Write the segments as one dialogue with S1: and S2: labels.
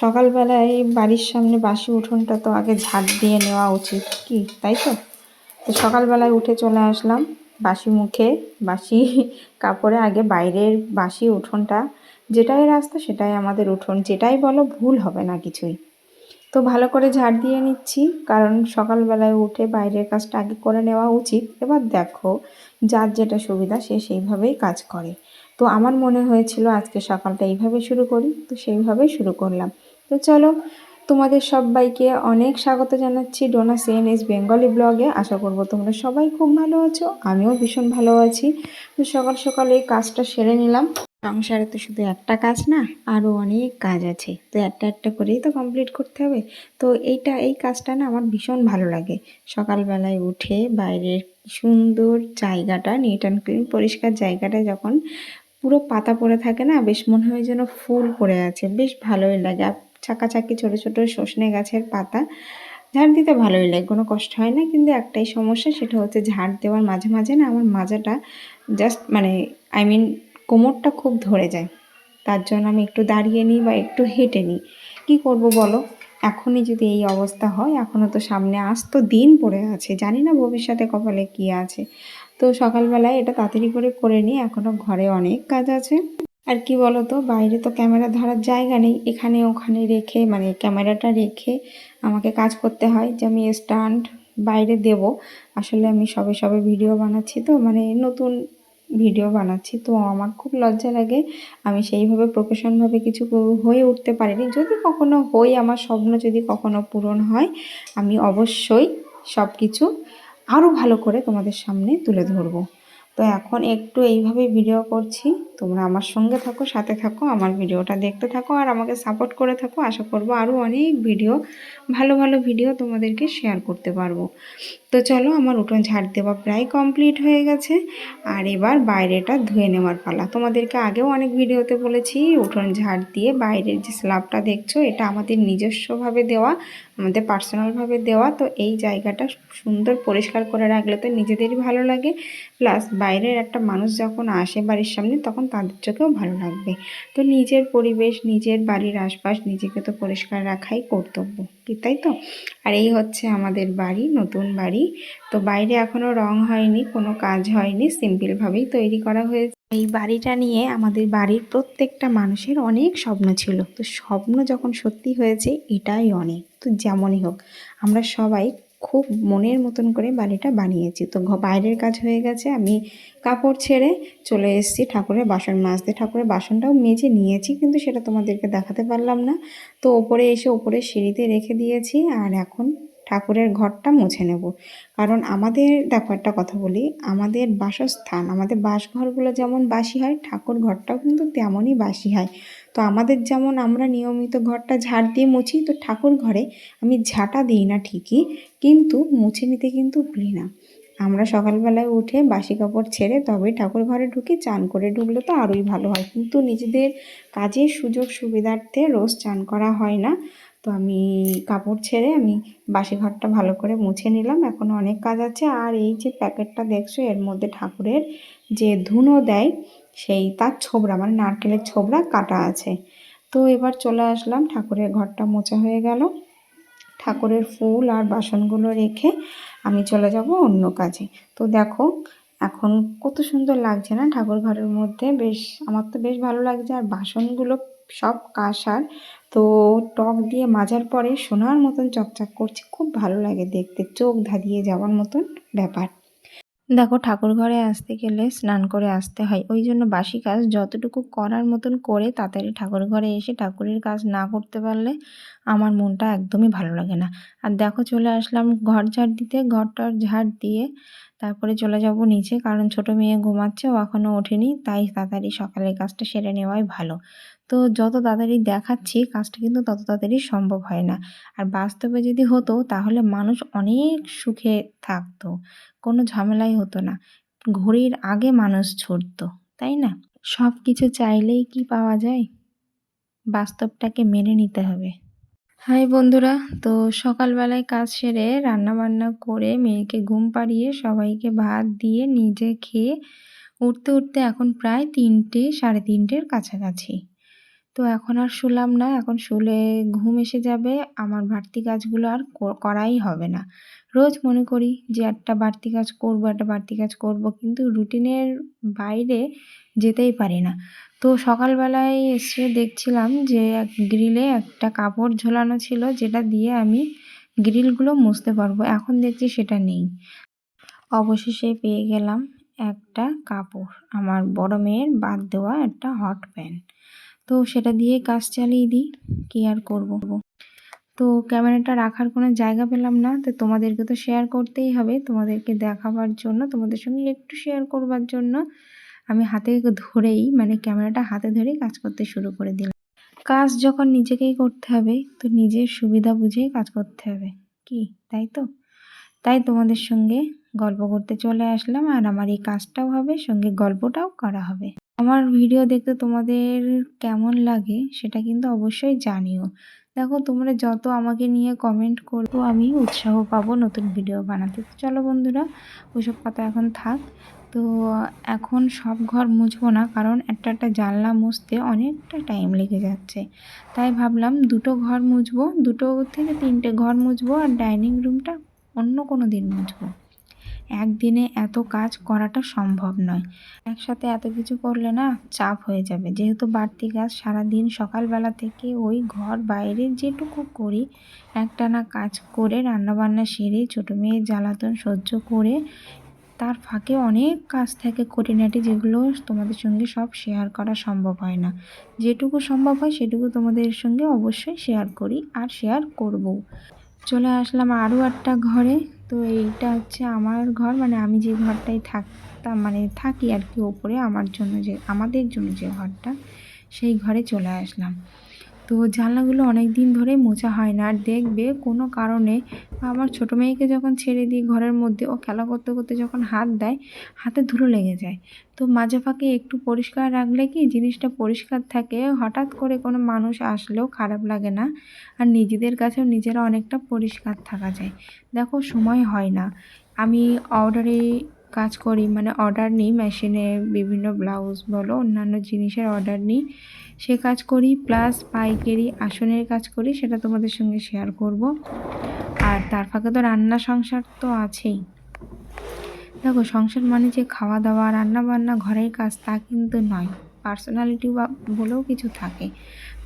S1: সকালবেলায় বাড়ির সামনে বাসি উঠোনটা তো আগে ঝাড় দিয়ে নেওয়া উচিত কি, তাই তো? তো সকালবেলায় উঠে চলে আসলাম বাসি মুখে, বাসি কাপড়ে আগে বাইরের বাসি উঠোনটা, যেটাই রাস্তা সেটাই আমাদের উঠোন, যেটাই বলো ভুল হবে না কিছুই। তো ভালো করে ঝাড় দিয়ে নিচ্ছি, কারণ সকালবেলায় উঠে বাইরের কাজটা আগে করে নেওয়া উচিত। এবার দেখো, যার যেটা সুবিধা সে সেইভাবেই কাজ করে। তো আমার মনে হয়েছিল আজকে সকালটা এইভাবে শুরু করি, তো সেইভাবেই শুরু করলাম। তো চলো, তোমাদের সবাইকে অনেক স্বাগত জানাচ্ছি ডোনা সিএনএস বেঙ্গলি ব্লগে। আশা করব তোমরা সবাই খুব ভালো আছো, আমিও ভীষণ ভালো আছি। তো সকাল সকাল এই কাজটা সেরে নিলাম। সংসারে তো শুধু একটা কাজ না আরও অনেক কাজ আছে। তো একটা একটা করেই তো কমপ্লিট করতে হবে। তো এইটা, এই কাজটা না আমার ভীষণ ভালো লাগে। সকালবেলায় উঠে বাইরের সুন্দর জায়গাটা নিট অ্যান্ড ক্লিন পরিষ্কার জায়গাটা যখন পুরো পাতা পড়ে থাকে না, বেশ মনে হয় যেন ফুল পড়ে আছে, বেশ ভালোই লাগে। আর চাকাচাকি ছোটো ছোটো সজনে গাছের পাতা, ঝাড় দিতে ভালোই লাগে, কোনো কষ্ট হয় না। কিন্তু একটাই সমস্যা, সেটা হচ্ছে ঝাড় দেওয়ার মাঝে মাঝে না আমার মাজাটা জাস্ট মানে আই মিন কোমরটা খুব ধরে যায়। তার জন্য আমি একটু দাঁড়িয়ে নিই বা একটু হেঁটে নিই। কী করব বলো? এখনই যদি এই অবস্থা হয়, এখনও তো সামনে আজ তো দিন পড়ে আছে, জানি না ভবিষ্যতে কপালে কী আছে। তো সকালবেলায় এটা তাড়াতাড়ি করে করে নিই এখনও ঘরে অনেক কাজ আছে। আর কি বলো তো বাইরে তো ক্যামেরা ধরার জায়গা নেই, এখানে ওখানে রেখে মানে ক্যামেরাটা রেখে আমাকে কাজ করতে হয় যে আমি স্ট্যান্ড বাইরে দেব। আসলে আমি সবে সবে ভিডিও বানাচ্ছি তো মানে নতুন ভিডিও বানাচ্ছি তো আমার খুব লজ্জা লাগে। আমি সেইভাবে প্রফেশনভাবে কিছু হয়ে উঠতে পারিনি। যদি কখনো হই, আমার স্বপ্ন যদি কখনো পূরণ হয়, আমি অবশ্যই সব কিছু আরও ভালো করে তোমাদের সামনে তুলে ধরবো। তো এখন একটু এইভাবে ভিডিও করছি। তোমরা আমার সঙ্গে থাকো, সাথে থাকো, আমার ভিডিওটা দেখতে থাকো আর আমাকে সাপোর্ট করে থাকো। আশা করব আরও অনেক ভিডিও ভালো ভালো ভিডিও তোমাদেরকে শেয়ার করতে পারব। তো চলো আমার উঠোন ঝাড় দেওয়া প্রায় কমপ্লিট হয়ে গেছে। আর এবার বাইরেটা ধুয়ে নেওয়ার পালা। তোমাদেরকে আগেও অনেক ভিডিওতে বলেছি, উঠোন ঝাড় দিয়ে বাইরের যে স্ল্যাবটা দেখছ, এটা আমাদের নিজস্বভাবে দেওয়া, আমাদের পার্সোনালভাবে দেওয়া। তো এই জায়গাটা সুন্দর পরিষ্কার করে রাখলে তো নিজেদেরই ভালো লাগে। প্লাস বাইরের একটা মানুষ যখন আসে বাড়ির সামনে, তখন তাদের চোখেও ভালো লাগবে। তো নিজের পরিবেশ, নিজের বাড়ির আশপাশ, নিজেকে তো পরিষ্কার রাখাই কর্তব্য। কি তাই তো? আর এই হচ্ছে আমাদের বাড়ি, নতুন বাড়ি। তো বাইরে এখনও রং হয়নি, কোনো কাজ হয়নি, সিম্পলভাবেই তৈরি করা হয়েছে। এই বাড়িটা নিয়ে আমাদের বাড়ির প্রত্যেকটা মানুষের অনেক স্বপ্ন ছিল। তো স্বপ্ন যখন সত্যি হয়েছে, এটাই অনেক। তো যেমনই হোক, আমরা সবাই খুব মনের মতন করে বাড়িটা বানিয়েছি। তো বাইরের কাজ হয়ে গেছে, আমি কাপড় ছেড়ে চলে এসেছি ঠাকুরের বাসন মাজতে। ঠাকুরের বাসনটাও মেজে নিয়েছি, কিন্তু সেটা তোমাদেরকে দেখাতে পারলাম না। তো ওপরে এসে ওপরে সিঁড়িতে রেখে দিয়েছি, আর এখন ঠাকুরের ঘরটা মুছে নেব। কারণ আমাদের, দেখো একটা কথা বলি, আমাদের বাসস্থান, আমাদের বাসঘরগুলো যেমন বাসি হয়, ঠাকুর ঘরটাও কিন্তু তেমনই বাসি হয়। তো আমাদের যেমন আমরা নিয়মিত ঘরটা ঝাড় দিয়ে মুছি, তো ঠাকুর ঘরে আমি ঝাঁটা দিই না ঠিকই, কিন্তু মুছে নিতে কিন্তু ভুলি না। আমরা সকালবেলায় উঠে বাসি কাপড় ছেড়ে তবেই ঠাকুর ঘরে ঢুকি, চান করে ঢুকলে তো আরোই ভালো হয়। কিন্তু নিজেদের কাজের সুযোগ সুবিধার্থে রোজ চান করা হয় না। তো আমি কাপড় ছেড়ে আমি বাসি ঘরটা ভালো করে মুছে নিলাম। এখন অনেক কাজ আছে। আর এই যে প্যাকেটটা দেখছ, এর মধ্যে ঠাকুরের যে ধুনো দেয়, সেই তার ছোবড়া মানে নারকেলের ছোবড়া কাটা আছে। তো এবার চলে আসলাম, ঠাকুরের ঘরটা মোছা হয়ে গেল। ঠাকুরের ফুল আর বাসনগুলো রেখে আমি চলে যাব অন্য কাজে। তো দেখো, এখন কত সুন্দর লাগছে না ঠাকুর ঘরের মধ্যে। বেশ, আমার তো বেশ ভালো লাগছে। আর বাসনগুলো সব কাঁসার। তো টক দিয়ে মাজার পরে সোনার মতন চকচক করছে, খুব ভালো লাগে দেখতে, চোখ ধাঁধিয়ে যাওয়ার মতন ব্যাপার। দেখো, ঠাকুর ঘরে আসতে গেলে স্নান করে আসতে হয়, ওই জন্য বাসি কাজ যতটুকু করার মতন করে তাড়াতাড়ি ঠাকুর ঘরে এসে ঠাকুরের কাজ না করতে পারলে আমার মনটা একদমই ভালো লাগে না। আর দেখো, চলে আসলাম ঘর ঝাড় দিতে, ঘরটার ঝাড় দিয়ে তারপরে চলে যাব নিচে, কারণ ছোট মেয়ে ঘুমাচ্ছে, ও এখনও ওঠেনি, তাই তাড়াতাড়ি সকালের কাজটা সেরে নেওয়াই ভালো। তো যত তাড়াতাড়ি দেখাচ্ছি, কাজটা কিন্তু তত তাড়াতাড়ি সম্ভব হয় না। আর বাস্তবে যদি হতো, তাহলে মানুষ অনেক সুখে থাকতো, কোনো ঝামেলাই হতো না। ঘড়ির আগে মানুষ ছুটতো, তাই না? সব কিছু চাইলেই কি পাওয়া যায়? বাস্তবটাকে মেনে নিতে হবে। হাই বন্ধুরা, তো সকালবেলায় কাজ সেরে রান্নাবান্না করে মেয়েকে ঘুম পাড়িয়ে সবাইকে ভাত দিয়ে নিজে খেয়ে উঠতে উঠতে এখন প্রায় তিনটে, সাড়ে তিনটের কাছাকাছি। তো এখন আর শুলাম না, এখন শুলে ঘুম এসে যাবে, আমার বাড়তি কাজগুলো আর করাই হবে না। রোজ মনে করি যে একটা বাড়তি কাজ করব, একটা বাড়তি কাজ করব, কিন্তু রুটিনের বাইরে যেতেই পারি না। তো সকালবেলায় এসে দেখছিলাম যে এক গ্রিলে একটা কাপড় ঝোলানো ছিল, যেটা দিয়ে আমি গ্রিলগুলো মুছতে পারব। এখন দেখছি সেটা নেই। অবশেষে পেয়ে গেলাম একটা কাপড়, আমার বড় মেয়ের বাদ দেওয়া একটা হট প্যান্ট তো সেটা দিয়ে কাজ চালিয়ে দিই, কী আর করব? তো ক্যামেরাটা রাখার কোনো জায়গা পেলাম না, তো তোমাদেরকে তো শেয়ার করতেই হবে। তোমাদেরকে দেখাবার জন্য, তোমাদের সঙ্গে একটু শেয়ার করবার জন্য আমি হাতে ধরেই মানে ক্যামেরাটা হাতে ধরেই কাজ করতে শুরু করে দিলাম। কাজ যখন নিজেকেই করতে হবে, তো নিজের সুবিধা বুঝেই কাজ করতে হবে, কি? তাই তো? তাই তোমাদের সঙ্গে গল্প করতে চলে আসলাম, আর আমার এই কাজটাও হবে, সঙ্গে গল্পটাও করা হবে। আমার ভিডিও দেখতে তোমাদের কেমন লাগে সেটা কিন্তু অবশ্যই জানিও। দেখো, তোমরা যত আমাকে নিয়ে কমেন্ট করব, আমি উৎসাহ পাবো নতুন ভিডিও বানাতে। তো চলো বন্ধুরা ওইসব কথা এখন থাক। তো এখন সব ঘর মুছবো না, কারণ একটা একটা জানলা মুছতে অনেকটা টাইম লেগে যাচ্ছে। তাই ভাবলাম দুটো ঘর মুছবো, দুটো থেকে তিনটে ঘর মুছবো আর ডাইনিং রুমটা অন্য কোনো দিন মুছবো। একদিনে এত কাজ করাটা সম্ভব নয়। একসাথে এত কিছু করলে না চাপ হয়ে যাবে। যেহেতু বাড়তি কাজ সারাদিন সকালবেলা থেকে ওই ঘর বাইরে যেটুকু করি, একটানা কাজ করে রান্নাবান্না সেরে ছোটো মেয়ের জ্বালাতন সহ্য করে তার ফাঁকে অনেক কাজ থাকে খুঁটিনাটি যেগুলো তোমাদের সঙ্গে সব শেয়ার করা সম্ভব হয় না। যেটুকু সম্ভব হয় সেটুকু তোমাদের সঙ্গে অবশ্যই শেয়ার করি আর শেয়ার করবও। চলে আসলাম আরও একটা ঘরে। তো এইটা হচ্ছে আমার ঘর মানে আমি যে ঘরটায় থাকতাম মানে থাকি আর কি ওপরে আমার জন্য যে, আমাদের জন্য যে ঘরটা, সেই ঘরে চলে আসলাম। তো জানলাগুলো অনেক দিন ধরে মোছা হয় না। আর দেখবে কোনো কারণে আমার ছোটো মেয়েকে যখন ছেড়ে দিই ঘরের মধ্যে, ও খেলা করতে করতে যখন হাত দেয়, হাতে ধুলো লেগে যায়। তো মাঝে ফাঁকে একটু পরিষ্কার রাখলে কি জিনিসটা পরিষ্কার থাকে, হঠাৎ করে কোনো মানুষ আসলেও খারাপ লাগে না। আর নিজেদের কাছেও নিজেরা অনেকটা পরিষ্কার থাকা যায়। দেখো, সময় হয় না। আমি অর্ডারে কাজ করি মানে অর্ডার নিই মেশিনে বিভিন্ন ব্লাউজ বলো, অন্যান্য জিনিসের অর্ডার নিই। সে কাজ করি প্লাস পাইকারি আসনের কাজ করি, সেটা তোমাদের সঙ্গে শেয়ার করব। আর তার ফাঁকে তো রান্না সংসার তো আছেই। দেখো, সংসার মানে যে খাওয়া দাওয়া রান্না বান্না ঘরের কাজ, তা কিন্তু নয়। পার্সোনালিটি বা বলেও কিছু থাকে।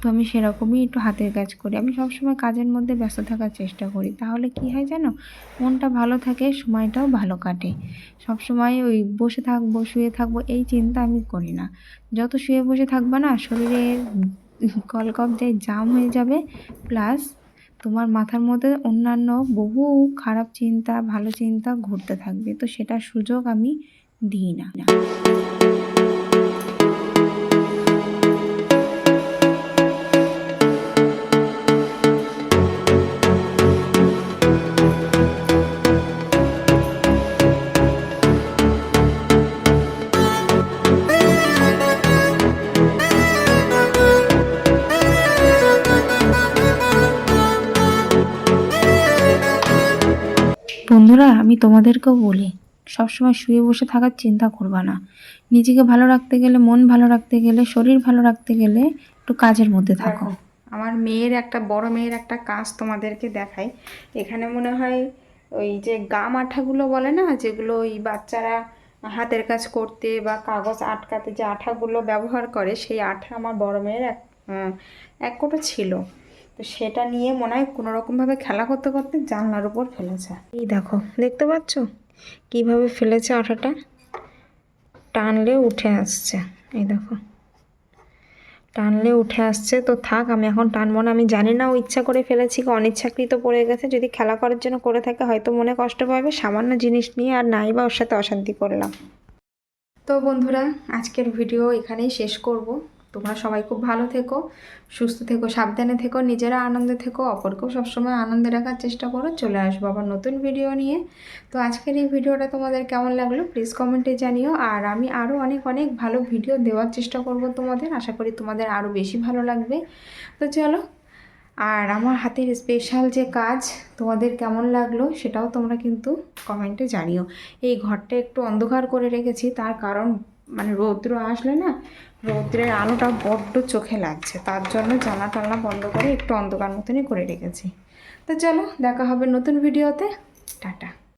S1: তো আমি সেরকমই একটু হাতের কাজ করি। আমি সবসময় কাজের মধ্যে ব্যস্ত থাকার চেষ্টা করি। তাহলে কি হয় জানো? মনটা ভালো থাকে, সময়টাও ভালো কাটে। সবসময় ওই বসে থাকব, শুয়ে থাকব, এই চিন্তা আমি করি না। যত শুয়ে বসে থাকবে না, শরীরের কলকবজায় জাম হয়ে যাবে প্লাস তোমার মাথার মধ্যে অন্যান্য বহু খারাপ চিন্তা, ভালো চিন্তা ঘুরতে থাকবে। তো সেটার সুযোগ আমি দিই না। বন্ধুরা আমি তোমাদেরকেও বলি সবসময় শুয়ে বসে থাকার চিন্তা করবা না। নিজেকে ভালো রাখতে গেলে মন ভালো রাখতে গেলে শরীর ভালো রাখতে গেলে একটু কাজের মধ্যে থাকো। আমার মেয়ের একটা বড় মেয়ের একটা কাজ তোমাদেরকে দেখাই। এখানে মনে হয় ওই যে গাম আঠাগুলো বলে না যেগুলো ওই বাচ্চারা হাতের কাজ করতে বা কাগজ আটকাতে যে আঠাগুলো ব্যবহার করে সেই আঠা আমার বড় মেয়ের এক এক কোটো ছিল। তো সেটা নিয়ে মনে হয় কোনো রকমভাবে খেলা করতে করতে জানলার উপর ফেলেছে। এই দেখো, দেখতে পাচ্ছ? কীভাবে ফেলেছে আঠাটা? টানলে উঠে আসছে। এই দেখো। টানলে উঠে আসছে, তো থাক, আমি এখন টানবো না। আমি জানি না ও ইচ্ছা করে ফেলেছি কি অনিচ্ছাকৃত পড়ে গেছে। যদি খেলা করার জন্য করে থাকে, হয়তো মনে কষ্ট পাবে। সামান্য জিনিস নিয়ে আর নাই বা ওর সাথে অশান্তি করলাম। তো বন্ধুরা, আজকের ভিডিও এখানেই শেষ করব। তোমরা সবাই খুব ভালো থেকো, সুস্থ থেকো, সাবধানে থেকো, নিজেরা আনন্দে থেকো, অপরকেও সবসময় আনন্দে রাখার চেষ্টা করো। চলে আসব আবার নতুন ভিডিও নিয়ে। তো আজকের এই ভিডিওটা তোমাদের কেমন লাগল প্লিজ কমেন্টে জানিও। আর আমি আরও অনেক অনেক ভালো ভিডিও দেওয়ার চেষ্টা করব তোমাদের। আশা করি তোমাদের আরও বেশি ভালো লাগবে। তো চলো, আর আমার হাতের স্পেশাল যে কাজ তোমাদের কেমন লাগল সেটাও তোমরা কিন্তু কমেন্টে জানিও। এই ঘরটা একটু অন্ধকার করে রেখেছি, তার কারণ মানে রৌদ্র আসলে না রৌদ্রের আলোটা বড্ড চোখে লাগছে। তার জন্য জানা টানা বন্ধ করে একটু অন্ধকার মতনই করে রেখেছি। তো চলো, দেখা হবে নতুন ভিডিওতে টাটা।